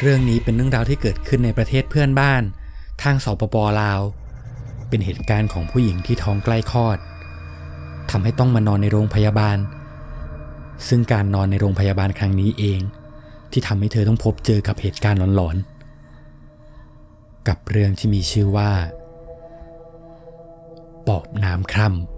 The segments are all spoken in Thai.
เรื่องนี้เป็นเรื่องราวที่เกิดขึ้นในประเทศเพื่อนบ้าน ทางสปปลาว เป็นเหตุการณ์ของผู้หญิงที่ท้องใกล้คลอดทำให้ต้องมานอนในโรงพยาบาล ซึ่งการนอนในโรงพยาบาลครั้งนี้เอง ที่ทำให้เธอต้องพบเจอกับเหตุการณ์หลอนๆ กับเรื่องที่มีชื่อว่า ปอบน้ำคร่ำ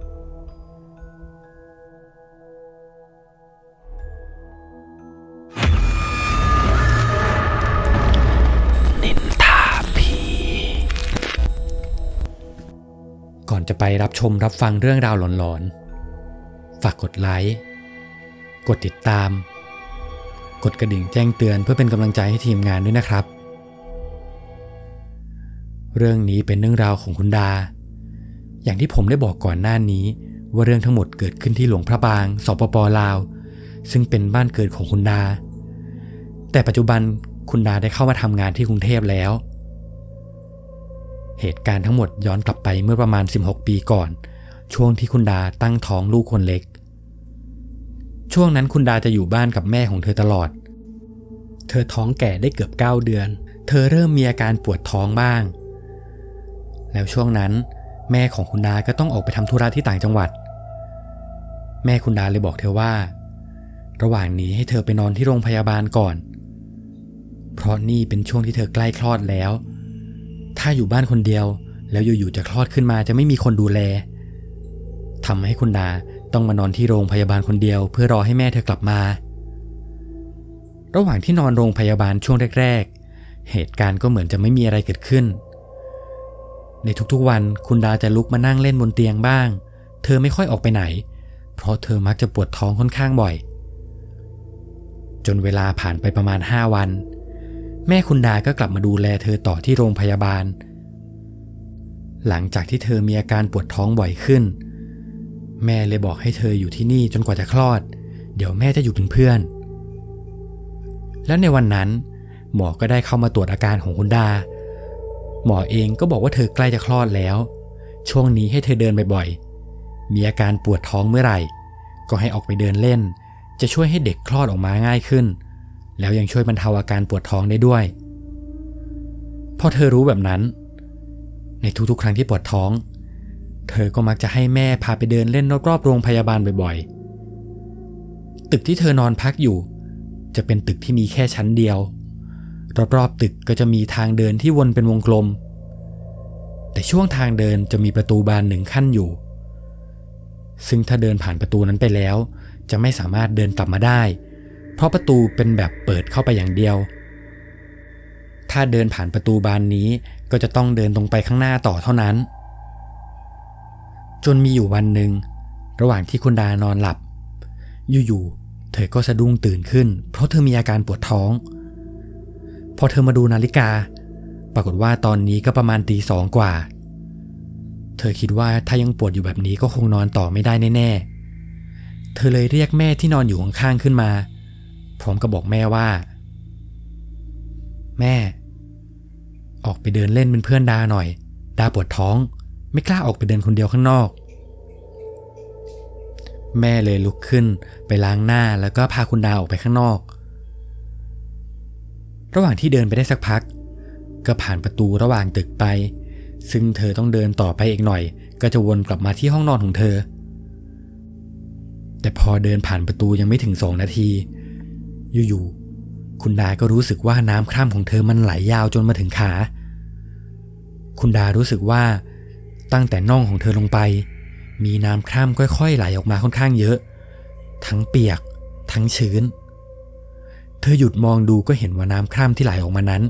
จะไปรับชมรับฟังเรื่องราวหลอนๆ ฝากกดไลค์ กดติดตาม กดกระดิ่งแจ้งเตือนเพื่อเป็นกำลังใจให้ทีมงานด้วยนะครับ เรื่องนี้เป็นเรื่องราวของคุณดา อย่างที่ผมได้บอกก่อนหน้านี้ ว่าเรื่องทั้งหมดเกิดขึ้นที่หลวงพระบาง สปปลาว ซึ่งเป็นบ้านเกิดของคุณดา แต่ปัจจุบันคุณดาได้เข้ามาทำงานที่กรุงเทพแล้ว เหตุการณ์ทั้งหมดย้อนกลับไปเมื่อประมาณ 16 ปีก่อน ช่วงที่คุณดาตั้งท้องลูกคนเล็ก ช่วงนั้นคุณดาจะอยู่บ้านกับแม่ของเธอตลอด เธอท้องแก่ได้เกือบ 9 เดือน เธอเริ่มมีอาการปวดท้องบ้าง แล้วช่วงนั้น แม่ของคุณดาก็ต้องออกไปทำธุระที่ต่างจังหวัด แม่คุณดาเลยบอกเธอว่า ระหว่างนี้ให้เธอไปนอนที่โรงพยาบาลก่อน เพราะนี่เป็นช่วงที่เธอใกล้คลอดแล้ว ถ้าอยู่บ้านคนเดียว แล้วอยู่ๆจะคลอดขึ้นมาจะไม่มีคนดูแลทำให้คุณดาต้องมานอนที่โรงพยาบาลคนเดียว เพื่อรอให้แม่เธอกลับมา ระหว่างที่นอนโรงพยาบาลช่วงแรก ๆ เหตุการณ์ก็เหมือนจะไม่มีอะไรเกิดขึ้น ในทุกๆวันคุณดาจะลุกมานั่งเล่นบนเตียงบ้าง เธอไม่ค่อยออกไปไหน เพราะเธอมักจะปวดท้องค่อนข้างบ่อย จนเวลาผ่านไปประมาณ 5 วัน แม่คุณดาก็กลับมาดูแลเธอต่อที่โรงพยาบาล หลังจากที่เธอมีอาการปวดท้องบ่อยขึ้น แม่เลยบอกให้เธออยู่ที่นี่จนกว่าจะคลอด เดี๋ยวแม่จะอยู่เป็นเพื่อน และในวันนั้นหมอก็ได้เข้ามาตรวจอาการของคุณดา หมอเองก็บอกว่าเธอใกล้จะคลอดแล้ว ช่วงนี้ให้เธอเดินบ่อยๆ มีอาการปวดท้องเมื่อไหร่ ก็ให้ออกไปเดินเล่น จะช่วยให้เด็กคลอดออกมาง่ายขึ้น แล้วยังช่วยบรรเทาอาการปวดท้องได้ด้วย พอเธอรู้แบบนั้น ในทุกๆ ครั้งที่ปวดท้อง เธอก็มักจะให้แม่พาไปเดินเล่นรอบๆโรงพยาบาลบ่อยๆ ตึกที่เธอนอนพักอยู่ จะเป็นตึกที่มีแค่ชั้นเดียว รอบๆตึกก็จะมีทางเดินที่วนเป็นวงกลม แต่ช่วงทางเดินจะมีประตูบานหนึ่งขั้นอยู่ ซึ่งถ้าเดินผ่านประตูนั้นไปแล้ว จะไม่สามารถเดินกลับมาได้ เพราะประตูเป็นแบบเปิดเข้าไปอย่างเดียว ถ้าเดินผ่านประตูบานนี้ก็จะต้องเดินตรงไปข้างหน้าต่อเท่านั้น จนมีอยู่วันหนึ่ง ระหว่างที่คุณดานอนหลับ อยู่ๆเธอก็สะดุ้งตื่นขึ้น เพราะเธอมีอาการปวดท้อง พอเธอมาดูนาฬิกา ปรากฏว่าตอนนี้ก็ประมาณตีสองกว่า เธอคิดว่าถ้ายังปวดอยู่แบบนี้ก็คงนอนต่อไม่ได้แน่ๆเธอเลยเรียกแม่ที่นอนอยู่ข้างๆขึ้นมา พร้อมกับบอกแม่ว่า แม่ ออกไปเดินเล่นเป็นเพื่อนดาหน่อย ดาปวดท้อง ไม่กล้าออกไปเดินคนเดียวข้างนอก แม่เลยลุกขึ้นไปล้างหน้าแล้วก็พาคุณดาออกไปข้างนอก ระหว่างที่เดินไปได้สักพัก ก็ผ่านประตูระหว่างตึกไป ซึ่งเธอต้องเดินต่อไปอีกหน่อย ก็จะวนกลับมาที่ห้องนอนของเธอแต่พอเดินผ่านประตูยังไม่ถึงสองนาที อยู่ๆคุณดาก็รู้สึกว่าน้ำคร่ำของเธอมันไหลยาวจนมาถึงขา คุณดารู้สึกว่า ตั้งแต่น่องของเธอลงไป มีน้ำคร่ำค่อยๆไหลออกมาค่อนข้างเยอะ ทั้งเปียก ทั้งชื้น เธอหยุดมองดูก็เห็นว่าน้ำคร่ำที่ไหลออกมานั้น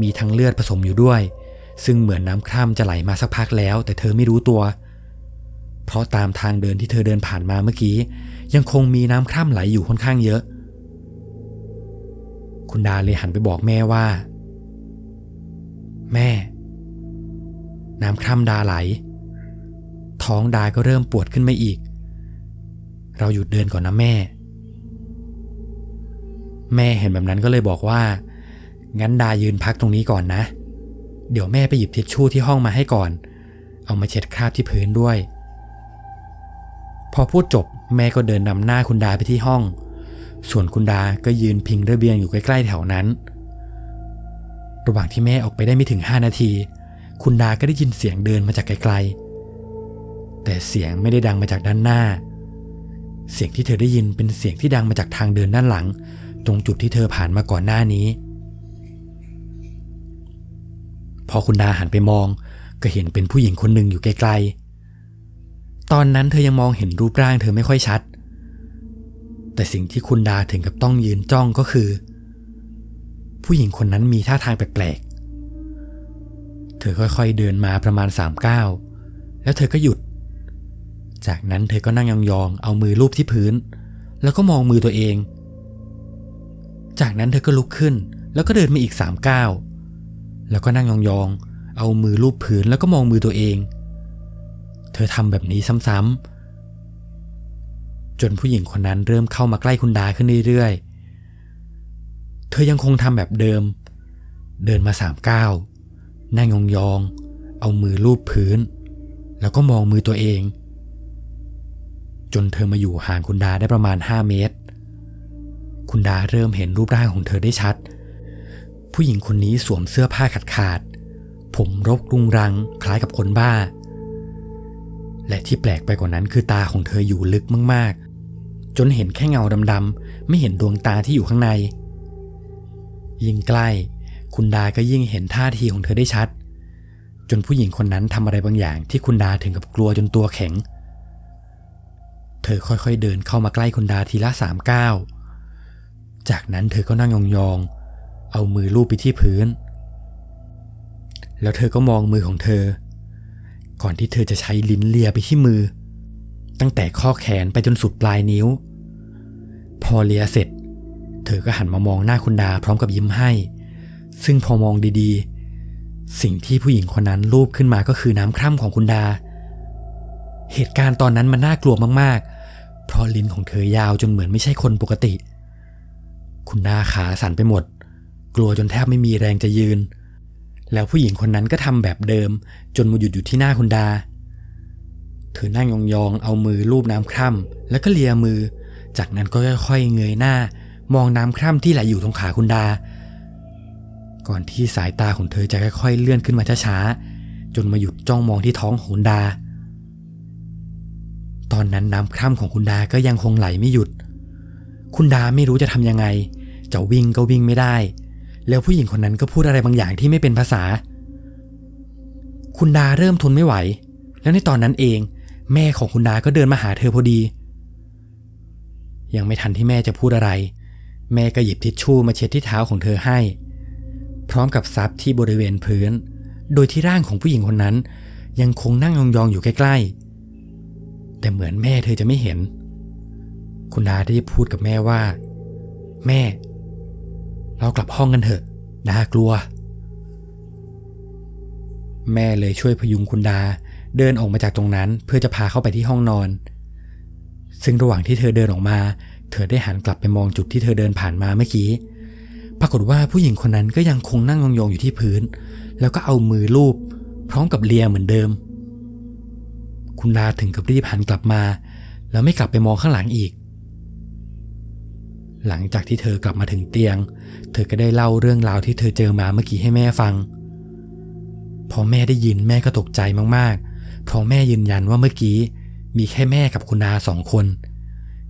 มีทั้งเลือดผสมอยู่ด้วย ซึ่งเหมือนน้ำคร่ำจะไหลมาสักพักแล้ว แต่เธอไม่รู้ตัวเพราะตามทางเดินที่เธอเดินผ่านมาเมื่อกี้ ยังคงมีน้ำคร่ำไหลอยู่ค่อนข้างเยอะ คุณดาเลยหันไปบอกแม่ว่า แม่ น้ำคร่ำดาไหล ท้องดาก็เริ่มปวดขึ้นมาอีก เราหยุดเดินก่อนนะแม่ แม่เห็นแบบนั้นก็เลยบอกว่า งั้นดายืนพักตรงนี้ก่อนนะ เดี๋ยวแม่ไปหยิบทิชชู่ที่ห้องมาให้ก่อน เอามาเช็ดคราบที่พื้นด้วย พอพูดจบแม่ก็เดินนำหน้าคุณดาไปที่ห้อง ส่วนคุณดาก็ยืนพิงระเบียงอยู่ใกล้ๆแถวนั้น ระหว่างที่แม่ออกไปได้ไม่ถึง 5 นาที คุณดาก็ได้ยินเสียงเดินมาจากไกลๆ แต่เสียงไม่ได้ดังมาจากด้านหน้า เสียงที่เธอได้ยินเป็นเสียงที่ดังมาจากทางเดินด้านหลัง ตรงจุดที่เธอผ่านมาก่อนหน้านี้ พอคุณดาหันไปมองก็เห็นเป็นผู้หญิงคนหนึ่งอยู่ไกลๆ ตอนนั้นเธอยังมองเห็นรูปร่างเธอไม่ค่อยชัด แต่สิ่งที่คุณดาถึงกับต้องยืนจ้องก็คือ ผู้หญิงคนนั้นมีท่าทางแปลกๆ เธอค่อยๆเดินมาประมาณสามก้าวแล้วเธอก็หยุด จากนั้นเธอก็นั่งยองๆ เอามือลูบที่พื้น แล้วก็มองมือตัวเอง จากนั้นเธอก็ลุกขึ้น แล้วก็เดินมาอีกสามก้าวแล้วก็นั่งยองๆ เอามือลูบพื้นแล้วก็มองมือตัวเอง เธอทำแบบนี้ซ้ำๆ จนผู้หญิงคนนั้นเริ่มเข้ามาใกล้คุณดาขึ้นเรื่อยๆ เธอยังคงทำแบบเดิม เดินมาสามก้าวนั่งยองๆเอามือลูบพื้น แล้วก็มองมือตัวเอง จนเธอมาอยู่ห่างคุณดาได้ประมาณ 5 เมตร คุณดาเริ่มเห็นรูปร่างของเธอได้ชัด ผู้หญิงคนนี้สวมเสื้อผ้าขาดขาดๆผมรกรุงรังคล้ายกับคนบ้า และที่แปลกไปกว่านั้นคือตาของเธออยู่ลึกมากๆ จนเห็นแค่เงาดำๆไม่เห็นดวงตาที่อยู่ข้างใน ยิ่งใกล้ คุณดาก็ยิ่งเห็นท่าทีของเธอได้ชัด จนผู้หญิงคนนั้นทำอะไรบางอย่างที่คุณดาถึงกับกลัวจนตัวแข็ง เธอค่อยๆเดินเข้ามาใกล้คุณดาทีละสามก้าวจากนั้นเธอก็นั่งยองๆ เอามือลูบไปที่พื้น แล้วเธอก็มองมือของเธอ ก่อนที่เธอจะใช้ลิ้นเลียไปที่มือ ตั้งแต่ข้อแขนไปจนสุดปลายนิ้ว พอเลียเสร็จ เธอก็หันมามองหน้าคุณดาพร้อมกับยิ้มให้ ซึ่งพอมองดีๆ สิ่งที่ผู้หญิงคนนั้นรูปขึ้นมาก็คือน้ำคร่ำของคุณดา เหตุการณ์ตอนนั้นมันน่ากลัวมากๆ เพราะลิ้นของเธอยาวจนเหมือนไม่ใช่คนปกติ คุณดาขาสั่นไปหมด กลัวจนแทบไม่มีแรงจะยืน แล้วผู้หญิงคนนั้นก็ทำแบบเดิม จนมาหยุดอยู่ที่หน้าคุณดา เธอนั่งยองๆ เอามือลูบน้ำคร่ำแล้วก็เลียมือ จากนั้นก็ค่อยๆเงยหน้า มองน้ำคร่ำที่ไหลอยู่ตรงขาคุณดา ก่อนที่สายตาของเธอจะค่อยๆเลื่อนขึ้นมาช้าๆจนมาหยุดจ้องมองที่ท้องของคุณดา ตอนนั้นน้ำคร่ำของคุณดาก็ยังคงไหลไม่หยุด คุณดาไม่รู้จะทำยังไงจะวิ่งก็วิ่งไม่ได้ แล้วผู้หญิงคนนั้นก็พูดอะไรบางอย่างที่ไม่เป็นภาษา คุณดาเริ่มทนไม่ไหว แล้วในตอนนั้นเอง แม่ของคุณดาก็เดินมาหาเธอพอดี ยังไม่ทันที่แม่จะพูดอะไร แม่ก็หยิบทิชชู่มาเช็ดที่เท้าของเธอให้ พร้อมกับซับที่บริเวณพื้น โดยที่ร่างของผู้หญิงคนนั้น ยังคงนั่งยองๆอยู่ใกล้ๆ แต่เหมือนแม่เธอจะไม่เห็น คุณดาได้พูดกับแม่ว่า แม่ เรากลับห้องกันเถอะดากลัว แม่เลยช่วยพยุงคุณดา เดินออกมาจากตรงนั้นเพื่อจะพาเข้าไปที่ห้องนอน ซึ่งระหว่างที่เธอเดินออกมา เธอได้หันกลับไปมองจุดที่เธอเดินผ่านมาเมื่อกี้ ปรากฏว่าผู้หญิงคนนั้นก็ยังคงนั่งยองๆอยู่ที่พื้น แล้วก็เอามือลูบพร้อมกับเลียเหมือนเดิม คุณดาถึงกับรีบหันกลับมา แล้วไม่กลับไปมองข้างหลังอีก หลังจากที่เธอกลับมาถึงเตียง เธอก็ได้เล่าเรื่องราวที่เธอเจอมาเมื่อกี้ให้แม่ฟัง พอแม่ได้ยินแม่ก็ตกใจมากๆ เพราะแม่ยืนยันว่าเมื่อกี้ มีแค่แม่กับคุณดาสองคน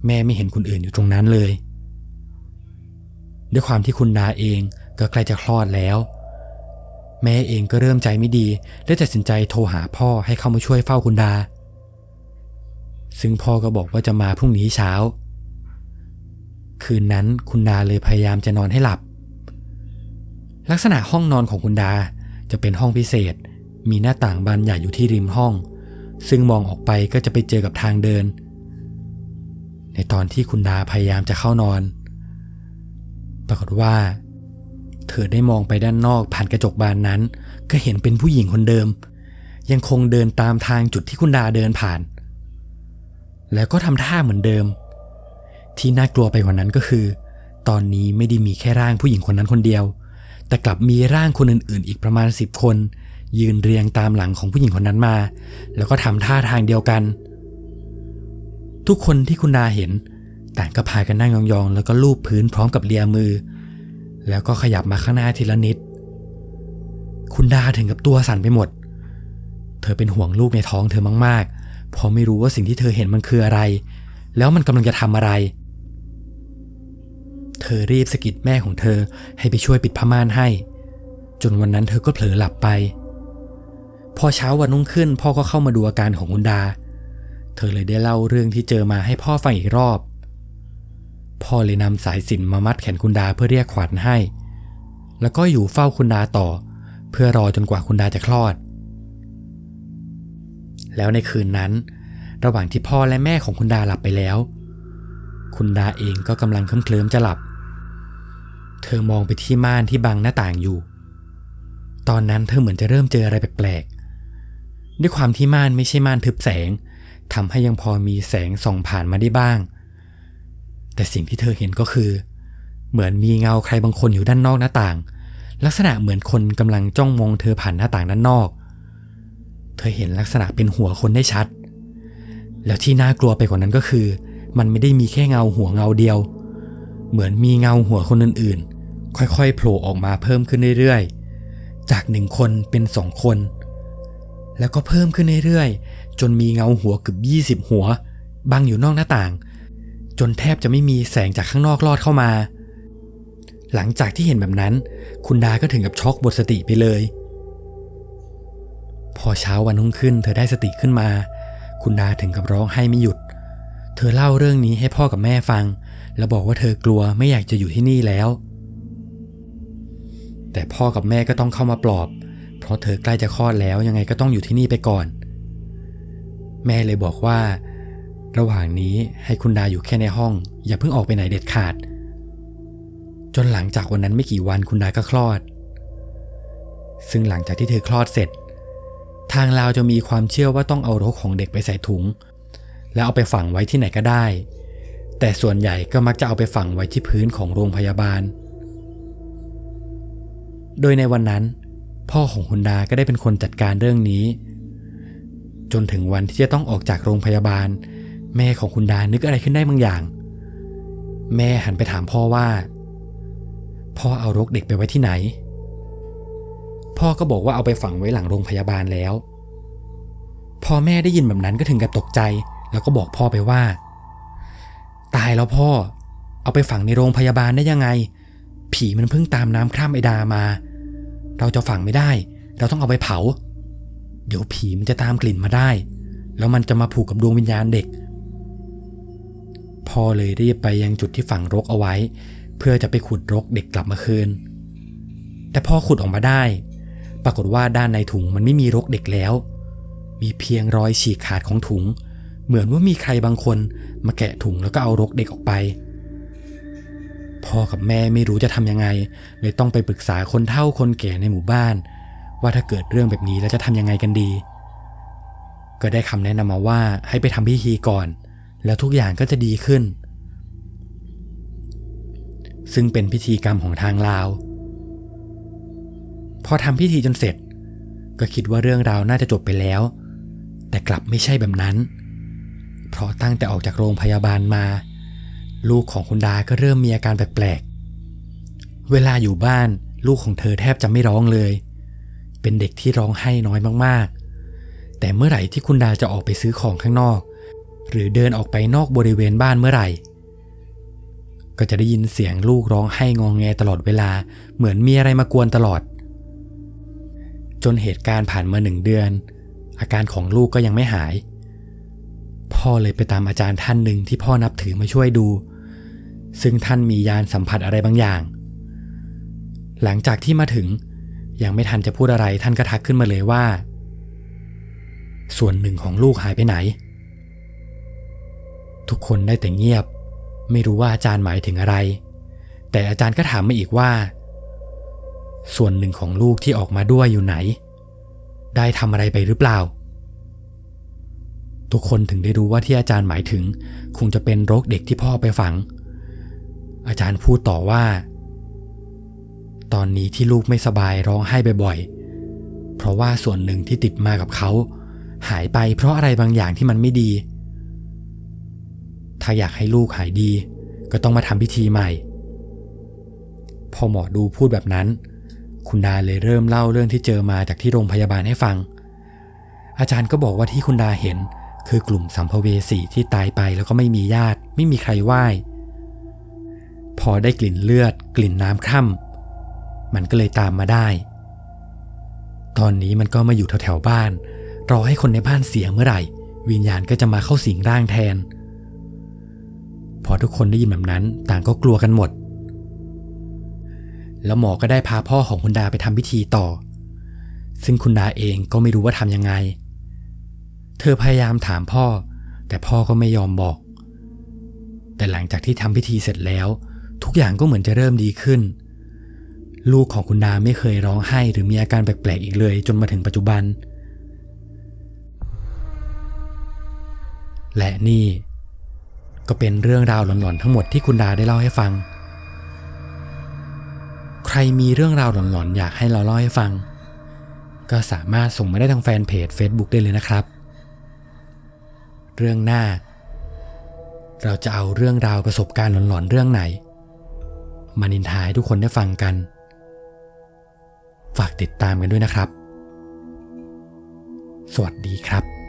แม่ไม่เห็นคนอื่นอยู่ตรงนั้นเลย ด้วยความที่คุณดาเองก็ใกล้จะคลอดแล้ว แม่เองก็เริ่มใจไม่ดีและตัดสินใจโทรหาพ่อให้เข้ามาช่วยเฝ้าคุณดา ซึ่งพ่อก็บอกว่าจะมาพรุ่งนี้เช้า คืนนั้นคุณดาเลยพยายามจะนอนให้หลับ ลักษณะห้องนอนของคุณดาจะเป็นห้องพิเศษ มีหน้าต่างบานใหญ่อยู่ที่ริมห้อง ซึ่งมองออกไปก็จะไปเจอกับทางเดิน ในตอนที่คุณดาพยายามจะเข้านอน ปรากฏว่า เธอได้มองไปด้านนอกผ่านกระจกบานนั้น ก็เห็นเป็นผู้หญิงคนเดิม ยังคงเดินตามทางจุดที่คุณดาเดินผ่าน แล้วก็ทำท่าเหมือนเดิม ที่น่ากลัวไปกว่านั้นก็คือ ตอนนี้ไม่ได้มีแค่ร่างผู้หญิงคนนั้นคนเดียว แต่กลับมีร่างคนอื่นๆ อีกประมาณสิบคน ยืนเรียงตามหลังของผู้หญิงคนนั้นมา แล้วก็ทำท่าทางเดียวกัน ทุกคนที่คุณดาเห็น ต่างก็พากันนั่งยองๆ แล้วก็ลูบพื้นพร้อมกับเลียมือ แล้วก็ขยับมาข้างหน้าทีละนิด คุณดาถึงกับตัวสั่นไปหมด เธอเป็นห่วงลูกในท้องเธอมากๆเพราะไม่รู้ว่าสิ่งที่เธอเห็นมันคืออะไร แล้วมันกำลังจะทำอะไร เธอรีบสะกิดแม่ของเธอให้ไปช่วยปิดผ้าม่านให้ จนวันนั้นเธอก็เผลอหลับไป พอเช้าวันรุ่งขึ้น พ่อก็เข้ามาดูอาการของคุณดา เธอเลยได้เล่าเรื่องที่เจอมาให้พ่อฟังอีกรอบ พ่อเลยนำสายสินมามัดแขนคุณดาเพื่อเรียกขวัญให้ แล้วก็อยู่เฝ้าคุณดาต่อ เพื่อรอจนกว่าคุณดาจะคลอด แล้วในคืนนั้น ระหว่างที่พ่อและแม่ของคุณดาหลับไปแล้วคุณดาเองก็กำลังเคลิ้มจะหลับ เธอมองไปที่ม่านที่บังหน้าต่างอยู่ ตอนนั้นเธอเหมือนจะเริ่มเจออะไรแปลกๆ ด้วยความที่ม่านไม่ใช่ม่านทึบแสงทำให้ยังพอมีแสงส่องผ่านมาได้บ้าง แต่สิ่งที่เธอเห็นก็คือ เหมือนมีเงาใครบางคนอยู่ด้านนอกหน้าต่าง ลักษณะเหมือนคนกำลังจ้องมองเธอผ่านหน้าต่างด้านนอก เธอเห็นลักษณะเป็นหัวคนได้ชัด แล้วที่น่ากลัวไปกว่านั้นก็คือ มันไม่ได้มีแค่เงาหัวเงาเดียวเเหมือนมีเงาหัวคนอื่นๆ ค่อยๆ โผล่ออกมาเพิ่มขึ้นเรื่อยๆ จากหนึ่งคนเป็นสองคน แล้วก็เพิ่มขึ้นเรื่อยๆ จนมีเงาหัวเกือบยี่สิบหัว บังอยู่นอกหน้าต่าง จนแทบจะไม่มีแสงจากข้างนอกลอดเข้ามา หลังจากที่เห็นแบบนั้น คุณดาก็ถึงกับช็อกหมดสติไปเลย พอเช้าวันรุ่งขึ้น เธอได้สติขึ้นมา คุณดาถึงกับร้องไห้ไม่หยุด เธอเล่าเรื่องนี้ให้พ่อกับแม่ฟัง แล้วบอกว่าเธอกลัวไม่อยากจะอยู่ที่นี่แล้ว แต่พ่อกับแม่ก็ต้องเข้ามาปลอบ เพราะเธอใกล้จะคลอดแล้วยังไงก็ต้องอยู่ที่นี่ไปก่อน แม่เลยบอกว่า ระหว่างนี้ให้คุณดาอยู่แค่ในห้อง อย่าเพิ่งออกไปไหนเด็ดขาด จนหลังจากวันนั้นไม่กี่วันคุณดาก็คลอด ซึ่งหลังจากที่เธอคลอดเสร็จ ทางลาวจะมีความเชื่อว่าต้องเอารกของเด็กไปใส่ถุง แล้วเอาไปฝังไว้ที่ไหนก็ได้ แต่ส่วนใหญ่ก็มักจะเอาไปฝังไว้ที่พื้นของโรงพยาบาล โดยในวันนั้น พ่อของคุณดาก็ได้เป็นคนจัดการเรื่องนี้ จนถึงวันที่จะต้องออกจากโรงพยาบาล แม่ของคุณดานึกอะไรขึ้นได้บางอย่าง แม่หันไปถามพ่อว่า พ่อเอารกเด็กไปไว้ที่ไหน พ่อก็บอกว่าเอาไปฝังไว้หลังโรงพยาบาลแล้วพอแม่ได้ยินแบบนั้นก็ถึงกับตกใจ แล้วก็บอกพ่อไปว่า ตายแล้วพ่อ เอาไปฝังในโรงพยาบาลได้ยังไง ผีมันเพิ่งตามน้ำคร่ำไอดามา เราจะฝังไม่ได้ เราต้องเอาไปเผา เดี๋ยวผีมันจะตามกลิ่นมาได้ แล้วมันจะมาผูกกับดวงวิญญาณเด็ก พ่อเลยรีบไปยังจุดที่ฝังรกเอาไว้ เพื่อจะไปขุดรกเด็กกลับมาคืน แต่พ่อขุดออกมาได้ ปรากฏว่าด้านในถุงมันไม่มีรกเด็กแล้ว มีเพียงรอยฉีกขาดของถุง เหมือนว่ามีใครบางคนมาแกะถุงแล้วก็เอารกเด็กออกไป พ่อกับแม่ไม่รู้จะทำยังไง เลยต้องไปปรึกษาคนเฒ่าคนแก่ในหมู่บ้าน ว่าถ้าเกิดเรื่องแบบนี้แล้วจะทำยังไงกันดี ก็ได้คำแนะนำมาว่าให้ไปทำพิธีก่อน แล้วทุกอย่างก็จะดีขึ้น ซึ่งเป็นพิธีกรรมของทางลาว พอทำพิธีจนเสร็จ ก็คิดว่าเรื่องราวน่าจะจบไปแล้วแต่กลับไม่ใช่แบบนั้น เพราะตั้งแต่ออกจากโรงพยาบาลมา ลูกของคุณดาก็เริ่มมีอาการแปลกๆ เวลาอยู่บ้านลูกของเธอแทบจะไม่ร้องเลย เป็นเด็กที่ร้องไห้น้อยมากๆ แต่เมื่อไหร่ที่คุณดาจะออกไปซื้อของข้างนอก หรือเดินออกไปนอกบริเวณบ้านเมื่อไหร่ ก็จะได้ยินเสียงลูกร้องไห้งองแงตลอดเวลา เหมือนมีอะไรมากวนตลอด จนเหตุการณ์ผ่านมาหนึ่งเดือน อาการของลูกก็ยังไม่หาย พ่อเลยไปตามอาจารย์ท่านหนึ่งที่พ่อนับถือมาช่วยดู ซึ่งท่านมียานสัมผัสอะไรบางอย่าง หลังจากที่มาถึงยังไม่ทันจะพูดอะไรท่านก็ทักขึ้นมาเลยว่า ส่วนหนึ่งของลูกหายไปไหน ทุกคนได้แต่เงียบ ไม่รู้ว่าอาจารย์หมายถึงอะไร แต่อาจารย์ก็ถามมาอีกว่า ส่วนหนึ่งของลูกที่ออกมาด้วยอยู่ไหน ได้ทำอะไรไปหรือเปล่า ทุกคนถึงได้รู้ว่าที่อาจารย์หมายถึง คงจะเป็นโรกเด็กที่พ่อไปฝัง อาจารย์พูดต่อว่า ตอนนี้ที่ลูกไม่สบายร้องไห้บ่อยๆ เพราะว่าส่วนหนึ่งที่ติดมากับเขา หายไปเพราะอะไรบางอย่างที่มันไม่ดี ถ้าอยากให้ลูกหายดี ก็ต้องมาทำพิธีใหม่ พอหมอดูพูดแบบนั้น คุณดาเลยเริ่มเล่าเรื่องที่เจอมาจากที่โรงพยาบาลให้ฟังอาจารย์ก็บอกว่าที่คุณดาเห็น คือกลุ่มสัมภเวสีที่ตายไปแล้วก็ไม่มีญาติ ไม่มีใครไหว้ พอได้กลิ่นเลือด กลิ่นน้ำคร่ำมันก็เลยตามมาได้ ตอนนี้มันก็มาอยู่แถวๆบ้าน รอให้คนในบ้านเสียเมื่อไหร่ วิญญาณก็จะมาเข้าสิงร่างแทน พอทุกคนได้ยินแบบนั้น ต่างก็กลัวกันหมด แล้วหมอก็ได้พาพ่อของคุณดาไปทำพิธีต่อ ซึ่งคุณดาเองก็ไม่รู้ว่าทำยังไง เธอพยายามถามพ่อ แต่พ่อก็ไม่ยอมบอก แต่หลังจากที่ทำพิธีเสร็จแล้ว ทุกอย่างก็เหมือนจะเริ่มดีขึ้น ลูกของคุณดาไม่เคยร้องไห้หรือมีอาการแปลกๆอีกเลย จนมาถึงปัจจุบัน และนี่ ก็เป็นเรื่องราวหลอนๆทั้งหมดที่คุณดาได้เล่าให้ฟัง ใครมีเรื่องราวหลอนๆอยากให้เราเล่าให้ฟังก็สามารถส่งมาได้ทางแฟนเพจ Facebook ได้เลยนะครับ เรื่องหน้า เราจะเอาเรื่องราวประสบการณ์หลอนๆเรื่องไหน มานินทาให้ทุกคนได้ฟังกัน ฝากติดตามกันด้วยนะครับ สวัสดีครับ